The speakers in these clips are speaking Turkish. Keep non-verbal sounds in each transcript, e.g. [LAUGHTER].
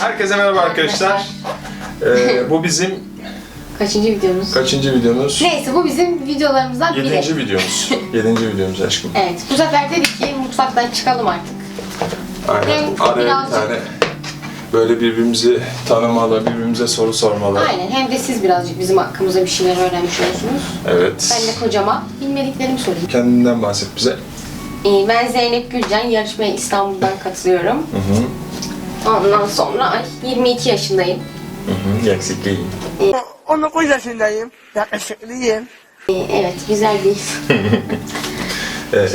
Herkese merhaba arkadaşlar. Ee, bu bizim Kaçıncı videomuz? kaçıncı videomuz? Neyse bu bizim videolarımızdan biri. Yedinci videomuz. [LAUGHS] Yedinci videomuz aşkım. Evet bu sefer dedik ki mutfaktan çıkalım artık. Aynen. Hem Araya bir birazcık- tane böyle birbirimizi tanımalı, birbirimize soru sormalı. Aynen hem de siz birazcık bizim hakkımızda bir şeyler öğrenmiş olursunuz. Evet. Ben de kocama bilmediklerimi sorayım. Kendinden bahset bize. Ee, ben Zeynep Gülcan, yarışmaya İstanbul'dan katılıyorum. Hı hı. Ondan sonra ay, 22 yaşındayım. Hı hı. Yaksikliği. 19 yaşındayım. Yakışıklıyım. Ee, evet güzel bir [LAUGHS] Ee,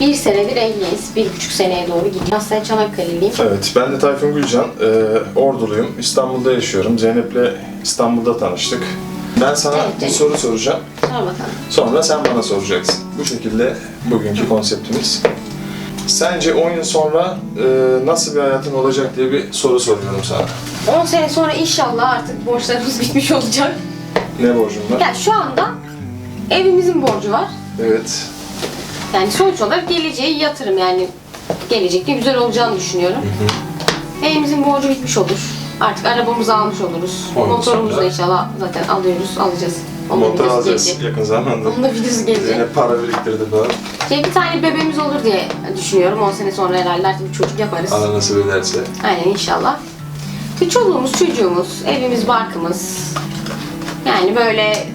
Bir senedir evliyiz. Bir buçuk seneye doğru gidiyor. Aslında Çanakkale'liyim. evet, ben de Tayfun Gülcan. Ee, Orduluyum. İstanbul'da yaşıyorum. Zeynep'le İstanbul'da tanıştık. Ben sana Evet, bir soru soracağım. Sor bakalım. Sonra sen bana soracaksın. Bu şekilde bugünkü konseptimiz. Sence 10 yıl sonra e, nasıl bir hayatın olacak diye bir soru soruyorum sana. 10 sene sonra inşallah artık borçlarımız [LAUGHS] bitmiş olacak. Ne borcun var? Ya şu anda evimizin borcu var. Evet. Yani sonuç olarak geleceğe yatırım yani gelecekte güzel olacağını düşünüyorum. Evimizin borcu bitmiş olur. Artık arabamızı almış oluruz. Yıl Motorumuzu da inşallah zaten alıyoruz, alacağız. Onun Motor videosu alacağız gelecek. yakın zamanda. Onun da videosu gelecek. Yine para biriktirdi falan. Şey, bir tane bebeğimiz olur diye düşünüyorum. 10 sene sonra herhalde artık bir çocuk yaparız. Allah nasip ederse. Aynen inşallah. Bir çoluğumuz, çocuğumuz, evimiz, barkımız. Yani böyle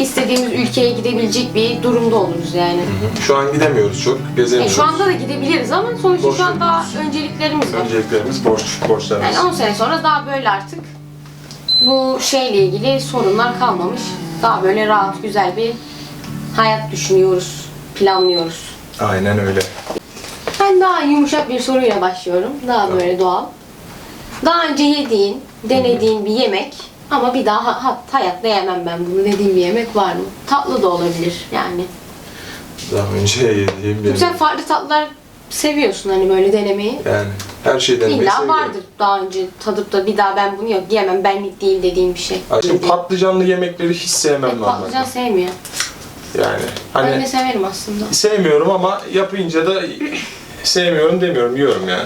istediğimiz ülkeye gidebilecek bir durumda oluruz yani. Şu an gidemiyoruz çok, E, gezemiyoruz. şu anda da gidebiliriz ama sonuçta Boş şu an daha önceliklerimiz var. Önceliklerimiz borç, borçlarımız. Yani 10 sene sonra daha böyle artık bu şeyle ilgili sorunlar kalmamış. Daha böyle rahat, güzel bir hayat düşünüyoruz, planlıyoruz. Aynen öyle. Ben daha yumuşak bir soruyla başlıyorum. Daha böyle doğal. Daha önce yediğin, denediğin bir yemek ama bir daha ha- ha- hayatta yemem ben bunu dediğin bir yemek var mı? Tatlı da olabilir yani. Daha önce yediğim Çünkü bir... sen farklı tatlılar seviyorsun hani böyle denemeyi. Yani her şeyden denemeyi İlla seviyorum. vardır daha önce tadıp da bir daha ben bunu yok yemem benlik değil dediğim bir şey. Aşkım patlıcanlı yemekleri hiç sevmem normalde. patlıcan sevmiyor. Yani Ben hani de severim aslında. sevmiyorum ama yapınca da sevmiyorum demiyorum, yiyorum yani.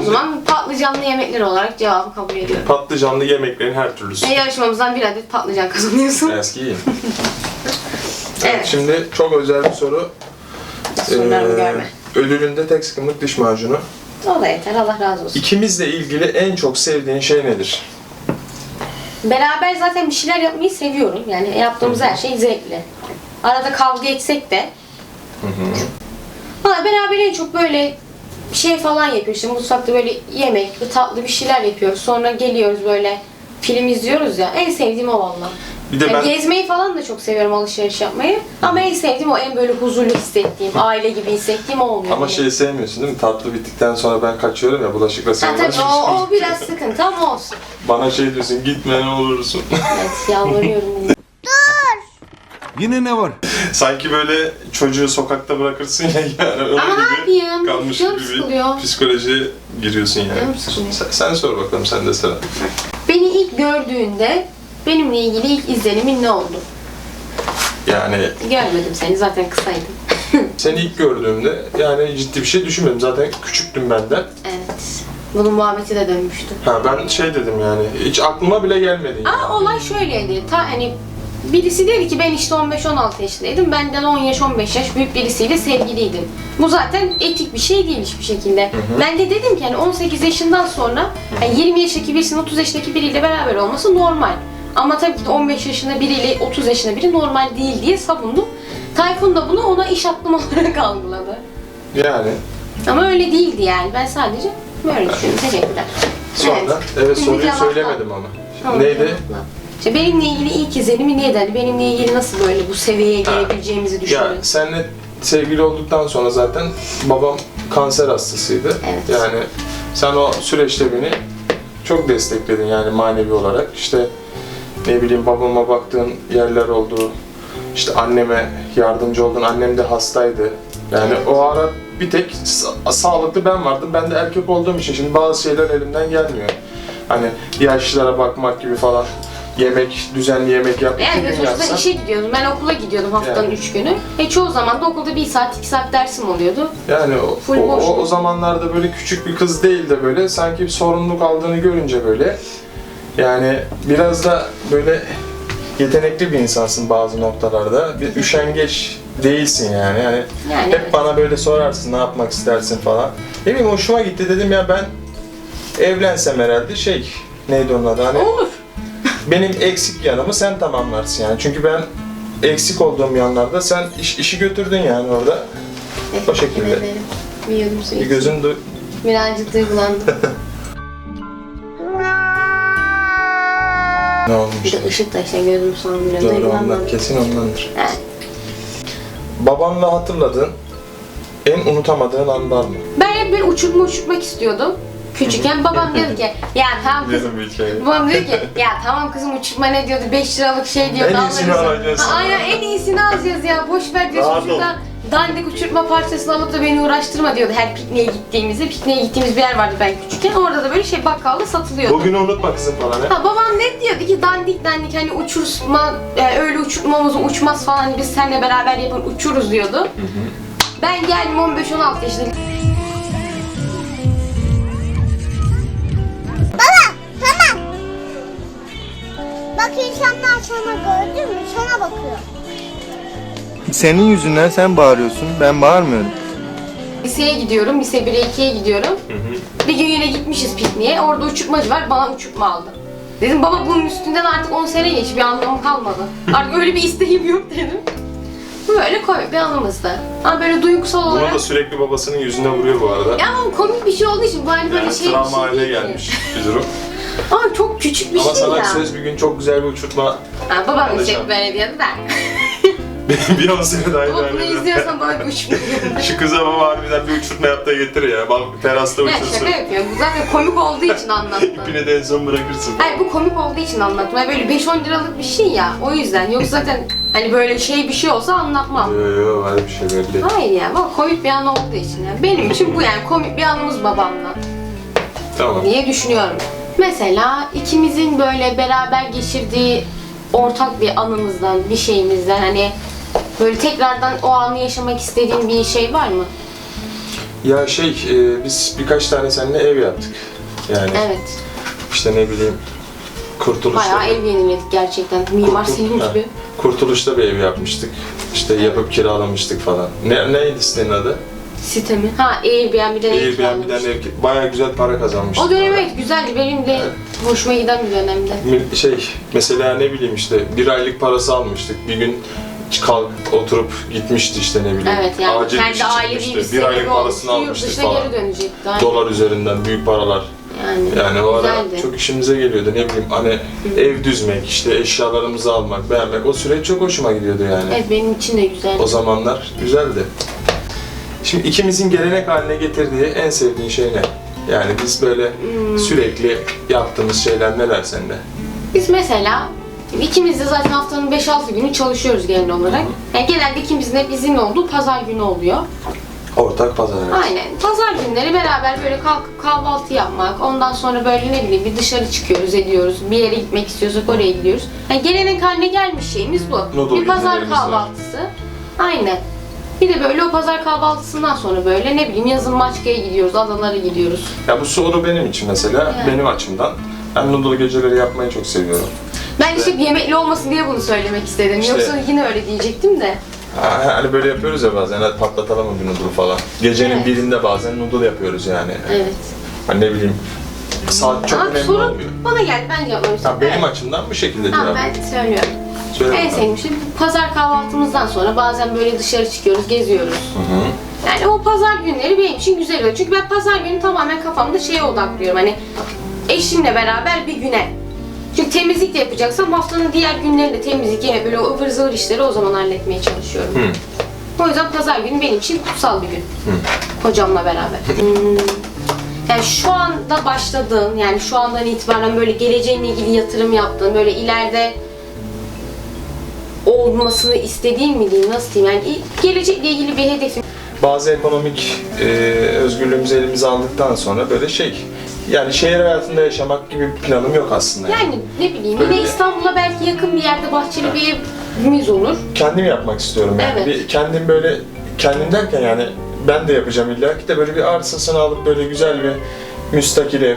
O zaman patlıcanlı yemekler olarak cevabı kabul ediyorum. Patlıcanlı yemeklerin her türlüsü. Ve yarışmamızdan bir adet patlıcan kazanıyorsun. Eski iyi. [LAUGHS] Evet. Şimdi çok özel bir soru. Sorularımı Ee, görme. Ödülünde tek sıkımlık diş macunu. O da yeter Allah razı olsun. İkimizle ilgili en çok sevdiğin şey nedir? Beraber zaten bir şeyler yapmayı seviyorum. Yani yaptığımız her şey zevkli. Arada kavga etsek de. Valla beraber en çok böyle şey falan yapıyoruz. İşte mutfakta böyle yemek, bir tatlı bir şeyler yapıyoruz. Sonra geliyoruz böyle film izliyoruz ya. En sevdiğim o valla. Bir de Yani ben Gezmeyi falan da çok seviyorum alışveriş yapmayı. Ama en sevdiğim o en böyle huzurlu hissettiğim, aile gibi hissettiğim o oluyor. ama benim. şey sevmiyorsun değil mi? Tatlı bittikten sonra ben kaçıyorum ya bulaşıkla Ha, sen tabii uğraşıyorsun. o, o biraz sıkıntı ama olsun. Bana şey diyorsun gitme ne olursun. Evet yalvarıyorum. [LAUGHS] Yine ne var? Sanki böyle çocuğu sokakta bırakırsın ya yani öyle Ama ne gibi yapayım? kalmış Canım gibi sıkılıyor. bir psikolojiye giriyorsun yani. Canım sıkılıyor. Sen, sen sor bakalım sen de sıra. Beni ilk gördüğünde benimle ilgili ilk izlenimin ne oldu? Yani Görmedim seni zaten kısaydım. [LAUGHS] seni ilk gördüğümde yani ciddi bir şey düşünmedim. Zaten küçüktüm ben de. Evet. Bunun muhabbeti de dönmüştü. Ha ben şey dedim yani hiç aklıma bile gelmedi. yani. Olay şöyleydi. Ta hani birisi dedi ki ben işte 15-16 yaşındaydım. Benden 10 yaş 15 yaş büyük birisiyle sevgiliydim. Bu zaten etik bir şey değil hiçbir şekilde. Ben de dedim ki hani 18 yaşından sonra yani 20 yaşındaki birisinin 30 yaşındaki biriyle beraber olması normal. Ama tabii ki de 15 yaşında biriyle 30 yaşında biri normal değil diye savundum. Tayfun da bunu ona iş aklım olarak [LAUGHS] algıladı. Yani Ama öyle değildi yani. Ben sadece böyle düşünüyorum. Teşekkürler. sonra evet, Şimdi soruyu söylemedim ama. Tamam, Neydi? cevapla. İşte benimle ilgili ilk izlenimi neydi? Hani benimle ilgili nasıl böyle bu seviyeye gelebileceğimizi Ya düşünüyorum. senle sevgili olduktan sonra zaten babam kanser hastasıydı. Evet. Yani sen o süreçte beni çok destekledin yani manevi olarak. İşte ne bileyim babama baktığın yerler oldu. İşte anneme yardımcı oldun. Annem de hastaydı. Yani Evet. o ara bir tek sa- sağlıklı ben vardım. Ben de erkek olduğum için şimdi bazı şeyler elimden gelmiyor. Hani yaşlılara bakmak gibi falan. Yemek, düzenli yemek yap. Yani iki gün sonuçta yatsan. işe gidiyordum. Ben okula gidiyordum haftanın Yani. üç günü. E çoğu zaman da okulda bir saat, iki saat dersim oluyordu. Yani o, Full o, o, o zamanlarda böyle küçük bir kız değil de böyle sanki bir sorumluluk aldığını görünce böyle yani biraz da böyle yetenekli bir insansın bazı noktalarda. Bir üşengeç değilsin yani. Yani, Yani hep evet. bana böyle sorarsın ne yapmak istersin falan. Ne bileyim hoşuma gitti dedim ya ben evlensem herhalde şey neydi onun adı hani Olur. Benim eksik yanımı sen tamamlarsın yani. Çünkü ben eksik olduğum yanlarda sen iş, işi götürdün yani orada. O şekilde. Bir yudum su Bir gözün du- Birazcık duygulandım. [LAUGHS] ne bir olmuş? de ışık da işte gözüm sanmıyor. Doğru ondan, kesin ondandır. Evet. Babanla hatırladığın, en unutamadığın an var mı? Ben hep bir uçurma uçurmak istiyordum. Küçükken babam diyordu ki ya tamam kızım bir hikaye. Babam diyor ki ya tamam kızım uçurma ne diyordu 5 liralık şey diyordu. En iyisini alırız." alacağız. Ha, Aynen en iyisini alacağız ya boş ver diyorsun Rahat ol. şurada dandik uçurtma parçasını alıp da beni uğraştırma diyordu her pikniğe gittiğimizde. Pikniğe gittiğimiz bir yer vardı ben küçükken orada da böyle şey bakkalda satılıyordu. Bugünü unutma kızım falan he. Ha, babam ne diyordu ki dandik dandik hani uçurma yani öyle uçurmamız uçmaz falan hani biz seninle beraber yapın uçuruz diyordu. Ben geldim 15-16 yaşında Bak insanlar sana gördün mü? Sana bakıyor. Senin yüzünden sen bağırıyorsun, ben bağırmıyorum. liseye gidiyorum. Lise 1'e 2'ye gidiyorum. Bir gün yine gitmişiz pikniğe. Orada uçurtmacı var. Bana uçurtma aldı. Dedim baba bunun üstünden artık 10 sene geç bir anlamı kalmadı. Artık öyle bir isteğim yok dedim. Böyle komik bir anımızdı. Ama böyle duygusal olarak... Bunu da sürekli babasının yüzüne vuruyor bu arada. Ya ama komik bir şey olduğu için bu hani böyle Yani şey bir şey haline gelmiş bir durum. [LAUGHS] Ama çok küçük bir Ama şey sana ya. söz bir gün çok güzel bir uçurtma Ha, babam Alacağım. diyecek böyle diyordu da. [LAUGHS] bir on sene daha Baba bunu ileride. izliyorsan bana bir uçurtma [LAUGHS] Şu kıza baba harbiden bir uçurtma yap da getir ya. Bak terasta Ya uçursun. şaka yapıyor. Bu zaten komik olduğu için anlattım. [LAUGHS] İpini de en son bırakırsın. Hayır bu komik olduğu için anlattım. Yani böyle 5-10 liralık bir şey ya. O yüzden. Yoksa zaten hani böyle şey bir şey olsa anlatmam. Yo yo var bir şey belli. Hayır ya. Bu komik bir an olduğu için. Yani. Benim için bu yani komik bir anımız babamla Tamam. diye düşünüyorum. Mesela ikimizin böyle beraber geçirdiği ortak bir anımızdan, bir şeyimizden hani böyle tekrardan o anı yaşamak istediğin bir şey var mı? Ya şey e, biz birkaç tane seninle ev yaptık. Yani Evet. işte ne bileyim Kurtuluş'ta. Bayağı ev yeniledik gerçekten. Mimar Kurtul- Ha, gibi. Kurtuluş'ta bir ev yapmıştık. İşte yapıp kiralamıştık falan. Ne, neydi sitenin adı? Site mi? Ha Airbnb'den ev Airbnb'den kiralamıştık. ev, bayağı güzel para kazanmıştık. O dönem evet güzeldi. Benim de hoşuma giden bir dönemde. Mil- Şey, mesela ne bileyim işte bir aylık parası almıştık. Bir gün kalk oturup gitmişti işte ne bileyim. Evet yani Acil bir kendi şey ailevi çıkmıştı. bir Bir sebebi aylık parasını. Yurt almıştık dışına falan. geri dönecekti. Aynen. Dolar üzerinden büyük paralar. Yani, Yani o ara güzeldi. çok işimize geliyordu. Ne bileyim hani ev düzmek, işte eşyalarımızı almak, beğenmek. O süreç çok hoşuma gidiyordu yani. Evet benim için de güzeldi. O zamanlar güzeldi. Şimdi ikimizin gelenek haline getirdiği en sevdiğin şey ne? Yani biz böyle Hmm. sürekli yaptığımız şeyler neler sende? Biz mesela ikimiz de zaten haftanın 5-6 günü çalışıyoruz genel olarak. Yani genelde ikimizin hep izin olduğu pazar günü oluyor. Ortak pazar evet. Aynen. Pazar günleri beraber böyle kalkıp kahvaltı yapmak, ondan sonra böyle ne bileyim bir dışarı çıkıyoruz, ediyoruz. Bir yere gitmek istiyorsak oraya gidiyoruz. Yani gelenek haline gelmiş şeyimiz bu. Noodle bir pazar günlerimiz var. kahvaltısı. Aynen. Bir de böyle o pazar kahvaltısından sonra böyle ne bileyim yazın Maçka'ya gidiyoruz, adalara gidiyoruz. Ya bu soru benim için mesela, Yani. benim açımdan. Ben noodle geceleri yapmayı çok seviyorum. Ben işte yemekli olmasın diye bunu söylemek istedim. İşte- Yoksa yine öyle diyecektim de. Ha, Hani böyle yapıyoruz ya bazen, hadi patlatalım mı bir noodle falan. Gecenin Evet. birinde bazen noodle yapıyoruz yani. Evet. Hani ne bileyim, saat çok Ama önemli sorun olmuyor. bana geldi ben cevaplarım. Ya benim açımdan bu şekilde Tamam cevap. ben söylüyorum. Söyle En bakalım. sevdiğim şey pazar kahvaltımızdan sonra bazen böyle dışarı çıkıyoruz, geziyoruz. Hı hı. Yani o pazar günleri benim için güzel oluyor. Çünkü ben pazar günü tamamen kafamda şeye odaklıyorum. Hani eşimle beraber bir güne. Çünkü temizlik de yapacaksam haftanın diğer günlerinde temizlik yine böyle o ıvır zıvır işleri o zaman halletmeye çalışıyorum. Hı. O yüzden pazar günü benim için kutsal bir gün. Kocamla beraber. Hmm. Yani şu anda başladığın, yani şu andan itibaren böyle geleceğinle ilgili yatırım yaptığın, böyle ileride olmasını istediğin mi diyeyim, nasıl diyeyim? Yani gelecekle ilgili bir hedefin. bazı ekonomik e, özgürlüğümüzü elimize aldıktan sonra böyle şey yani şehir hayatında yaşamak gibi bir planım yok aslında. Yani ne bileyim Böyle- yine İstanbul'a belki yakın bir yerde bahçeli bir evimiz olur. kendim yapmak istiyorum yani. Evet. Bir kendim böyle kendim derken yani ben de yapacağım illa ki de böyle bir arsasını alıp böyle güzel bir müstakil ev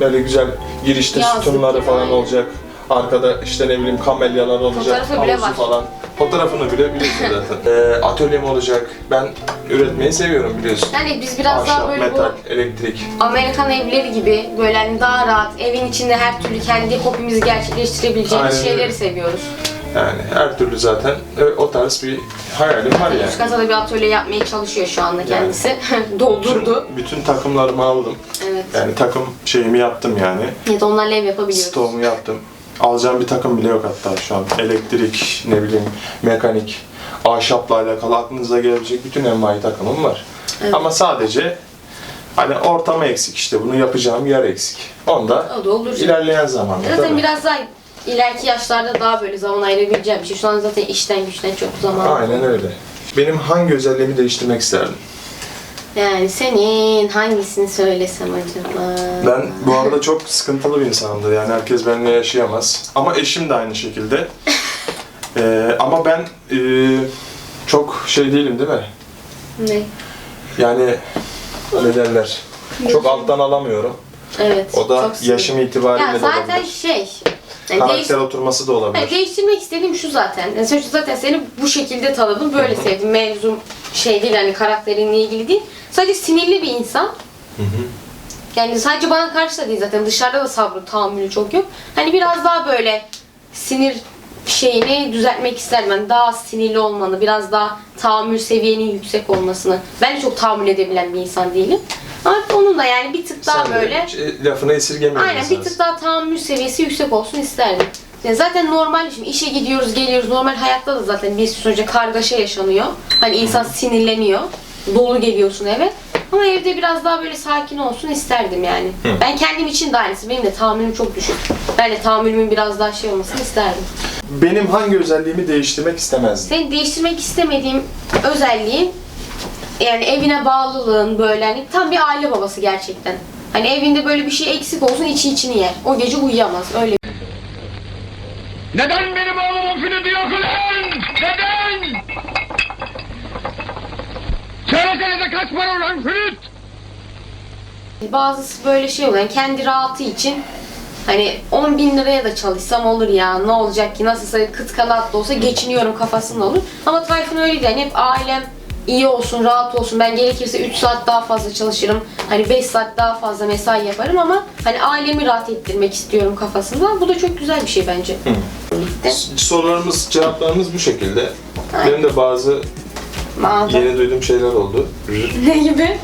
böyle güzel girişte Yazlık sütunları falan aynen. olacak. Arkada işte ne bileyim kamelyalar olacak, Fotoğrafı bile havuzu var. falan. Fotoğrafını bile biliyorsun [LAUGHS] zaten. ee, atölyem olacak. Ben üretmeyi seviyorum biliyorsun. Yani biz biraz daha Ahşap, böyle metal, bu elektrik. Amerikan evleri gibi böyle hani daha rahat evin içinde her türlü kendi hobimizi gerçekleştirebileceğimiz Aynen şeyleri öyle. seviyoruz. Yani her türlü zaten e, o tarz bir hayalim var yani. Üst kata da bir atölye yapmaya çalışıyor şu anda kendisi. [LAUGHS] Doldurdu. Bütün, bütün takımlarımı aldım. Evet. Yani takım şeyimi yaptım yani. Ya da onlarla ev yapabiliyoruz. Stoğumu yaptım. Alacağım bir takım bile yok hatta şu an. Elektrik, ne bileyim, mekanik, ahşapla alakalı aklınıza gelebilecek bütün envai takımım var. Evet. Ama sadece hani ortama eksik işte. Bunu yapacağım yer eksik. Onda O da olur. ilerleyen zamanda Zaten tabii. biraz daha ileriki yaşlarda daha böyle zaman ayırabileceğim bir şey. Şu an zaten işten güçten çok zaman. Aynen öyle. Benim hangi özelliğimi değiştirmek isterdim? Yani senin hangisini söylesem acaba? Ben bu arada çok sıkıntılı bir insanımdır. Yani herkes benimle yaşayamaz. Ama eşim de aynı şekilde. [LAUGHS] Ee, ama ben e, çok şey değilim değil mi? Ne? Yani ne derler? Çok alttan alamıyorum. Evet. O da çok sinirli. yaşım itibariyle Ya de zaten olabilir. şey. Yani Karakter değiş- oturması da olabilir. Hayır, değiştirmek istediğim şu zaten. Yani sonuçta zaten seni bu şekilde tanıdım, böyle [LAUGHS] sevdim. Mevzum şey değil hani karakterinle ilgili değil. Sadece sinirli bir insan. Yani sadece bana karşı da değil zaten dışarıda da sabrı, tahammülü çok yok. Hani biraz daha böyle sinir şeyini düzeltmek isterdim. Yani daha sinirli olmanı, biraz daha tahammül seviyenin yüksek olmasını. Ben de çok tahammül edebilen bir insan değilim. Ama onun da yani bir tık daha Sen böyle... e, lafını esirgemiyor Aynen bir tık daha tahammül seviyesi yüksek olsun isterdim. Yani zaten normal şimdi işe gidiyoruz geliyoruz normal hayatta da zaten bir sürü önce kargaşa yaşanıyor. Hani insan sinirleniyor. Dolu geliyorsun eve. Ama evde biraz daha böyle sakin olsun isterdim yani. Ben kendim için de aynısı. Benim de tahammülüm çok düşük. Ben de tahammülümün biraz daha şey olmasını isterdim. Benim hangi özelliğimi değiştirmek istemezdim? Senin değiştirmek istemediğim özelliğin yani evine bağlılığın böyle hani tam bir aile babası gerçekten. Hani evinde böyle bir şey eksik olsun içi içini yer. O gece uyuyamaz. Öyle Neden benim oğlumun flütü yok ulan? Neden? Söylesenize kaç para ulan flüt? Bazısı böyle şey oluyor. Yani kendi rahatı için hani 10 bin liraya da çalışsam olur ya ne olacak ki nasılsa kıt kanat da olsa geçiniyorum kafasında olur. Ama Tayfun öyle değil. Yani hep ailem iyi olsun, rahat olsun. Ben gerekirse 3 saat daha fazla çalışırım. Hani 5 saat daha fazla mesai yaparım ama hani ailemi rahat ettirmek istiyorum kafasında. Bu da çok güzel bir şey bence. Birlikte. Sorularımız, cevaplarımız bu şekilde. Aynen. Benim de bazı Mağaza. yeni duyduğum şeyler oldu. [LAUGHS] Ne gibi?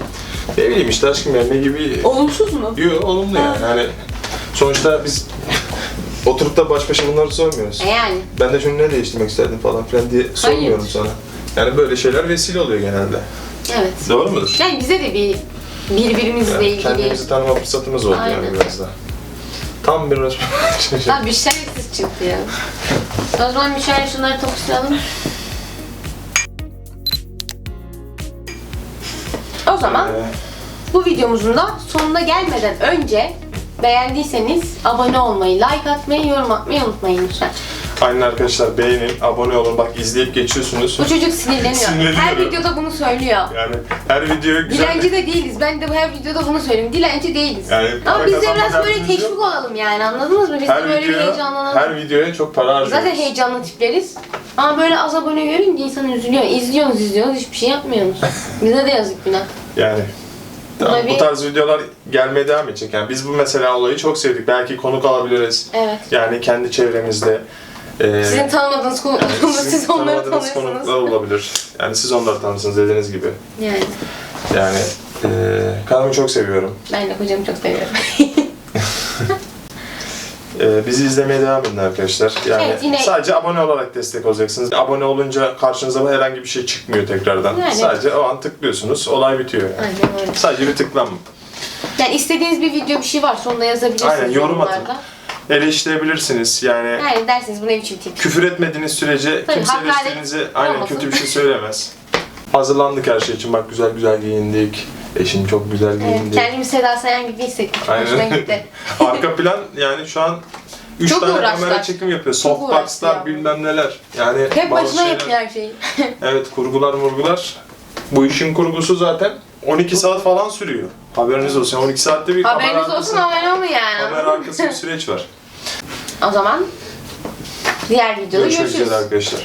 Ne bileyim işte aşkım yani ne gibi... Olumsuz mu? Yok olumlu yani. Hani sonuçta biz oturup da baş başa bunları sormuyoruz. E yani. Ben de şunu ne değiştirmek isterdim falan filan diye sormuyorum sana. Yani böyle şeyler vesile oluyor genelde. Evet. Doğru mudur? Yani bize de bir birbirimizle Yani ilgili kendimizi tanıma fırsatımız oldu Aynen. yani biraz da. Tam bir şey. Lan bir şerefsiz çıktı ya. o zaman bir şöyle şunları tokuşturalım. O zaman Ee, bu videomuzun da sonuna gelmeden önce beğendiyseniz abone olmayı, like atmayı, yorum atmayı unutmayın lütfen. Aynen arkadaşlar beğenin, abone olun. Bak izleyip geçiyorsunuz. Bu çocuk sinirleniyor. Sinirleniyor. Her videoda bunu söylüyor. Yani her video güzel. Dilenci de değiliz. Ben de her videoda bunu söylüyorum. Dilenci değiliz. Yani para Ama biz de biraz böyle yok. teşvik olalım yani anladınız mı? Biz her de böyle bir video, heyecanlanalım. her videoya çok para harcıyoruz. Zaten heyecanlı tipleriz. Ama böyle az abone görünce insan üzülüyor. İzliyorsunuz izliyorsunuz hiçbir şey yapmıyorsunuz. [LAUGHS] Bize de yazık günah. Yani tamam, Tabii. bu tarz videolar gelmeye devam edecek. Yani biz bu mesela olayı çok sevdik. Belki konuk alabiliriz. Evet. Yani kendi çevremizde. E, Sizin tanımadığınız konuklarında sizin siz onları tanımadığınız tanıyorsunuz. konuklar olabilir. Yani siz onları tanırsınız dediğiniz gibi. Yani Yani e, kanalımı çok seviyorum. ben de kocamı çok seviyorum. [LAUGHS] E, bizi izlemeye devam edin arkadaşlar. Yani Evet, yine- sadece abone olarak destek olacaksınız. Abone olunca karşınıza herhangi bir şey çıkmıyor tekrardan. Yani. Sadece o an tıklıyorsunuz. Olay bitiyor yani. Aynen öyle. Sadece bir tıklanma. Yani istediğiniz bir video bir şey var sonunda yazabilirsiniz Aynen, yorum atın. yorumlarda. Eleştirebilirsiniz. Yani Yani dersiniz bu ne biçim tip. küfür etmediğiniz sürece Tabii, kimse hakaret eleştirinize aynen olmasın. kötü bir şey [LAUGHS] söylemez. Hazırlandık her şey için. Bak güzel güzel giyindik. Eşim çok güzel Evet, giyindi. kendimi Seda Sayan gibi hissettim. Aynen. gitti. [LAUGHS] Arka plan yani şu an 3 Çok tane uğraştılar. kamera çekim yapıyor. Çok Softbox'lar ya. bilmem neler. Yani Hep bazı başına şeyler- yapıyor her şeyi. [LAUGHS] Evet kurgular murgular. Bu işin kurgusu zaten 12 saat falan sürüyor. Haberiniz olsun. 12 saatte bir kamera Haberiniz arkası, olsun abone olun yani. kamera arkası bir süreç var. O zaman diğer videoda Görüşmek görüşürüz. üzere arkadaşlar.